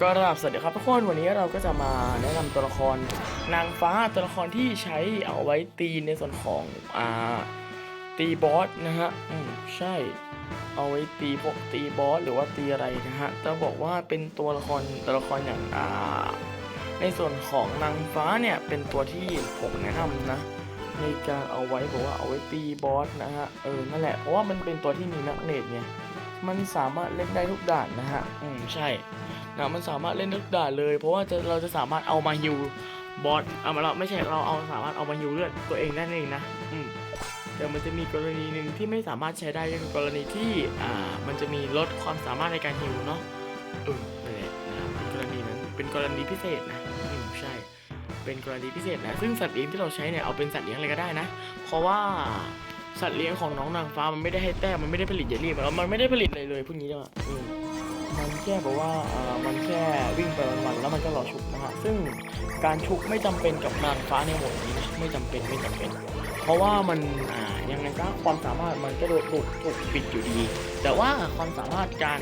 ก็ราบสวัสดีครับทุกคนวันนี้เราก็จะมาแนะนำตัวละครนางฟ้าตัวละครที่ใช้เอาไว้ตีในส่วนของอ่าตีบอสนะฮะอืมใช่ เอาไว้ตีพวกตีบอสหรือว่าตีอะไรนะฮะแต่บอกว่าเป็นตัวละครตัวละครอย่างอ่าในส่วนของนางฟ้าเนี่ยเป็นตัวที่ผมแนะนำนะในการเอาไว้บอกว่าเอาไว้ตีบอสนะฮะเออนั่นแหละเพราะว่ามันเป็นตัวที่มีแมกเนตไงมันสามารถเล่นได้ทุกด่านนะฮะอืมใช่ นะมันสามารถเล่นทุกด่านเลย เพราะว่าจะเราจะสามารถเอามาฮิวบอสเอามาเราไม่ใช่เราเอาสามารถเอามาฮิวเลือดตัวเองได้เองนะอืมแต่มันจะมีกรณีหนึ่งที่ไม่สามารถใช้ได้ก็คือกรณีที่อ่ามันจะมีลดความสามารถในการฮิวเนาะเออนั่นแหละนะครับกรณีนั้นเป็นกรณีพิเศษนะอืมใช่เป็นกรณีพิเศษนะซึ่งสัตว์เลี้ยงที่เราใช้เนี่ยเอาเป็นสัตว์เลี้ยงอะไรก็ได้นะ เพราะว่าสัตว์เลี้ยงของน้องนางฟ้ามันไม่ได้ให้แต้มมันไม่ได้ผลิตเยลลี่มันมันไม่ได้ผลิตอะไรเลยพวกนี้เนี่ยอืม มันแค่แบบว่าอ่อมันแค่วิ่งไปวันๆแล้วมันก็รอชุบนะฮะซึ่งการชุบไม่จำเป็นกับนางฟ้าในโหมดนี้นะไม่จำเป็นไม่จำเป็น เพราะว่ามันอ่ายังไงก็ความสามารถมันก็โดนถูกถูกปิดอยู่ดี แต่ว่าความสามารถการ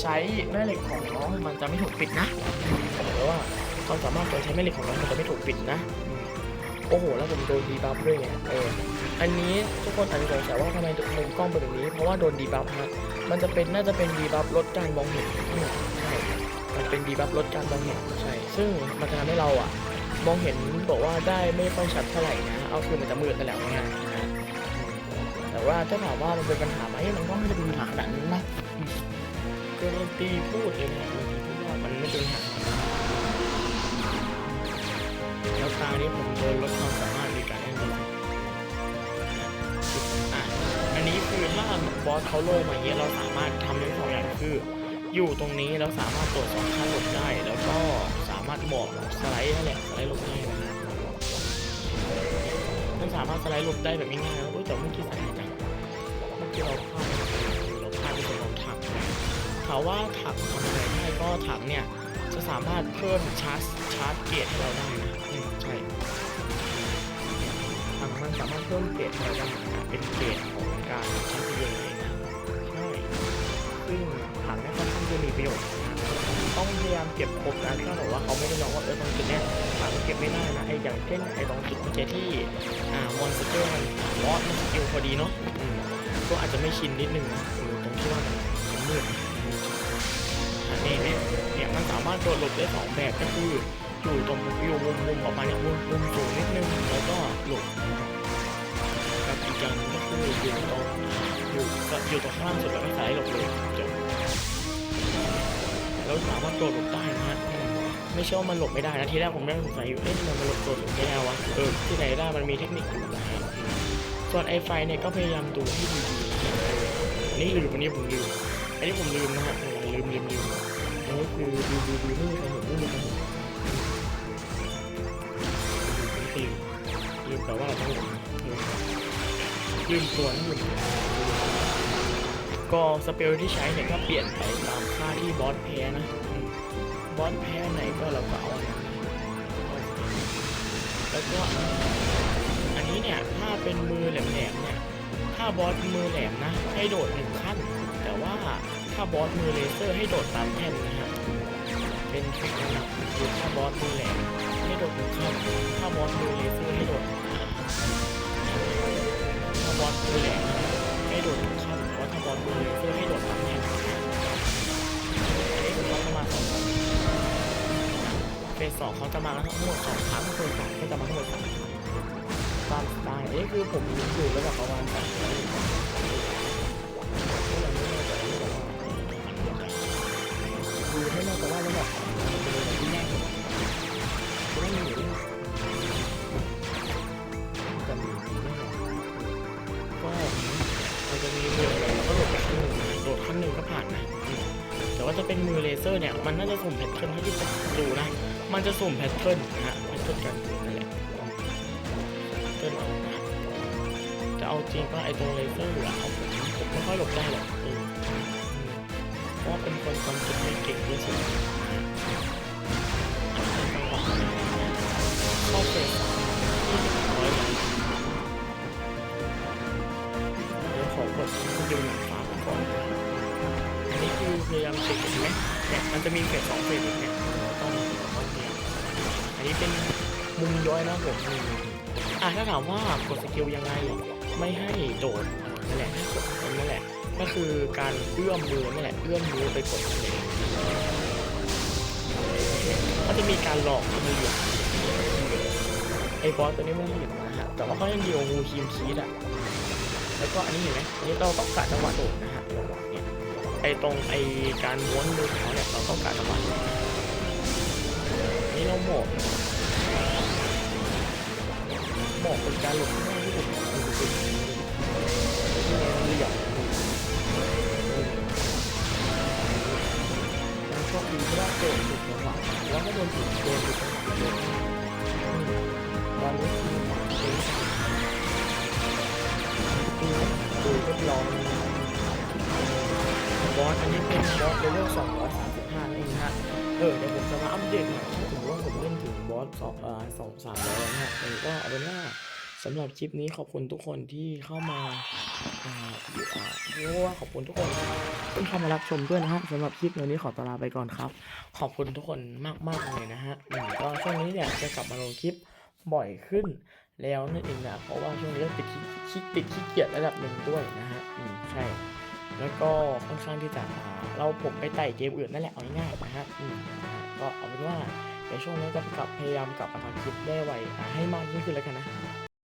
ใช้แม่เหล็กของน้องมันจะไม่ถูกปิดนะแต่ว่าความสามารถการใช้แม่เหล็กของน้องมันจะไม่ถูกปิดนะโอ้โห แล้วผมโดนดีบัฟด้วยไงเออ อันนี้ทุกคนอาจจะสงสัยว่าทำไมมุมกล้องเป็นแบบนี้ เพราะว่าโดนดีบัฟฮะ มันจะเป็นน่าจะเป็นดีบัฟลดการมองเห็นใช่ มันเป็นดีบัฟลดการมองเห็นใช่ ซึ่งมันจะทำให้เราอะ มองเห็นบอกว่าได้ไม่ค่อยชัดเท่าไหร่นะ เอาคือมันจะมืดไปแล้วง่ายนะแต่ว่าถ้าถามว่ามันเป็นปัญหาไหมมันก็ไม่ได้เป็นปัญหาขนาดนั้นนะอืมการันตีพูดเลยนะการันตีพูดว่ามันไม่เป็นปัญหาแล้วตานี้ผมโดนลดความสามารถ บอสเขาโลมาอย่างเงี้ยเราสามารถทำได้สองอย่างคืออยู่ตรงนี้เราสามารถตรวจสอบค่าหลบได้ แล้วก็สามารถบอกสไลด์นั่นแหละสไลด์หลบได้นะฮะมันสามารถสไลด์หลบได้แบบง่ายๆนะเอ้ยแต่เมื่อกี้สายจังเมื่อกี้เราพลาดเราพลาดที่จะลองถังถามว่าถังทำอะไรได้ก็ถังเนี่ยจะสามารถเพิ่มชาร์จชาร์จเกตให้เราได้นะอืมใช่ถังมันสามารถเพิ่มเกรดให้เราได้นะเป็นเกรดของการช้ประโยชน์เองนะ ซึ่งถังเนี่ยค่อนข้างจะมีประโยชน์ต้องพยายามเก็บครบนะถ้าบอกว่าเขาไม่ได้ลองว่าเออตรงจุดเนี้ยถังเก็บไม่ได้นะไออย่างเช่นไอตรงจุดเมื่อกี้ที่อ่ามอนสเตอร์มันมอสมันสกิลพอดีเนาะก็อาจจะไม่ชินนิดนึงนะเอตรงที่ว่ามันมืดอืมอันนี้เนี่ยเนี่ยมันสามารถโดดหลบได้สองแบบก็คืออยู่ตรงอยู่มุมมุมประมาเนี้ยมุมมุมสูงนิดนึงแล้วก็หลบกับอีกอย่างก็คืออยู่ตรง อยู่อยู่ตรงข้างสุดแล้วก็สายหลบเลยจบแล้วสามารถโดดหลบได้นะฮะอืมไม่ใช่ว่ามันหลบไม่ได้นะทีแรกผมไม่สงสัยอยู่เอ๊ะทำไมมันหลบโดดหลบไม่ได้วะเออที่ไหนได้มันมีเทคนิคอยู่นะฮะส่วนไอไฟเนี่ยก็พยายามดูให้ดีๆนะเอออันนี้ลืมอันนี้ผมลืมอันนี้ผมลืมนะฮะลืมลืมลืมอันนี้คือดูดูดูไม่มีใครเห็นไม่มีใครเห็นลืมลืมแปลว่าเราต้องลืมลืมตัวนั่ลืม ก็สเปลที่ใช้เนี่ยก็เปลี่ยนไปตามค่าที่บอสแพ้นะ บอสแพ้ไหนก็เราก็เอานนั้นแล้วก็อันนี้เนี่ยถ้าเป็นมือแหลมๆเนี่ยถ้าบอสมือแหลมนะให้โดดหนึ่งขั้น แต่ว่าถ้าบอสมือเลเซอร์ให้โดดตามแท่นนะฮะเป็นทริคนะครับคือถ้าบอสมือแหลมให้โดดหนึ่งขั้นถ้าบอสมือเลเซอร์ให้โดดถ้าบอสมือแหลม สองเขาจะมาทั้งหมดสองครั้งเฟสสามก็จะมาทั้งหมดสามครั้งตามสไตล์อันนี้คือผมอยู่ระดับประมาณสามร้อยคือไม่น่าจะว่าระดับที่แน่สุดไม่มีอยู่จะมีแน่นก็มันจะมีมือแล้วก็โดดขั้นหนึ่งโดดขั้นหนึ่งก็ผ่านนะแต่ว่าจะเป็นมือเลเซอร์เนี่ยมันน่าจะสุ่มแพทเทิร์นให้ที่ดูนะ มันจะสุ่มแพทเทิร์นนะฮะแพทเทิร์นกันนั่นแหละแพทเทิร์นเอานะจะเอาจริงก็ไอตรงเลเซอร์อะเอาผมผมไม่ค่อยหลบได้หรอกเออเพราะเป็นคนจำจุดไม่เก่งที่สุดนะฮะเข้าเฟสร้อยล้านเดี๋ยวขอกดดูหนังฟ้าก่อน อันนี้คือพยายามเช็คเห็นไหมเนี่ยมันจะมีเฟสสองเฟสอีกเนี่ย อันนี้เป็นมุมย้อยนะผมอะถ้าถามว่ากดสกิลยังไงไม่ให้โดดนั่นแหละให้กดนั่นแหละ ก็คือการเอื้อมมือนั่นแหละเอื้อมมือไปกดเองก็จะมีการหลอกมืออยู่ไอ้บอสตัวนี้ไม่ได้เห็นนะฮะแต่ว่าเขายังดีกว่างูคีมชีสอะแล้วก็อันนี้เห็นไหมอันนี้เราต้องกะจังหวะโดดนะฮะเนี่ยไอ้ตรงไอ้การม้วนมือเขาเนี่ยเราต้องกะจังหวะ นี่เราหมอบหมอบเป็นการหลบหน้าที่ผมเป็นที่เหลี่ยมมันโชคดีที่ว่าโดนถูกจังหวะแล้วก็โดนถูกโดนถูกจังหวะโดนตอนนี้คือหมาเองดูเรียบร้อยบอสอันนี้เป็นบอสเลเวล235เองฮะเออเดี๋ยวผมจะมาอัปเดตหน่อย ผมเล่นถึงบอสสองอ่อสองสามแล้วนะฮะเออก็เอาเป็นว่าสำหรับคลิปนี้ขอบคุณทุกคนที่เข้ามาอ่าอยู่อ่าเรียกว่าขอบคุณทุกคนที่เข้ามารับชมด้วยนะฮะสำหรับคลิปวันนี้ขอตวลาไปก่อนครับ ขอบคุณทุกคนมากๆเลยนะฮะอืมก็ช่วงนี้เนี่ยจะกลับมาลงคลิปบ่อยขึ้นแล้วนั่นเองนะเพราะว่าช่วงนี้ก็ติดขี้ขี้ติดขี้เกียจระดับหนึ่งด้วยนะฮะอืมใช่ แล้วก็ค่อนข้างที่จะอ่าเราผมไปไต่เกมอื่นนั่นแหละเอาง่ายๆนะฮะอืมนะฮะก็เอาเป็นว่า ในช่วงนี้จะกลับพยายามกลับมาทำคลิปได้ไวให้มากยิ่งขึ้นแล้วกันนะ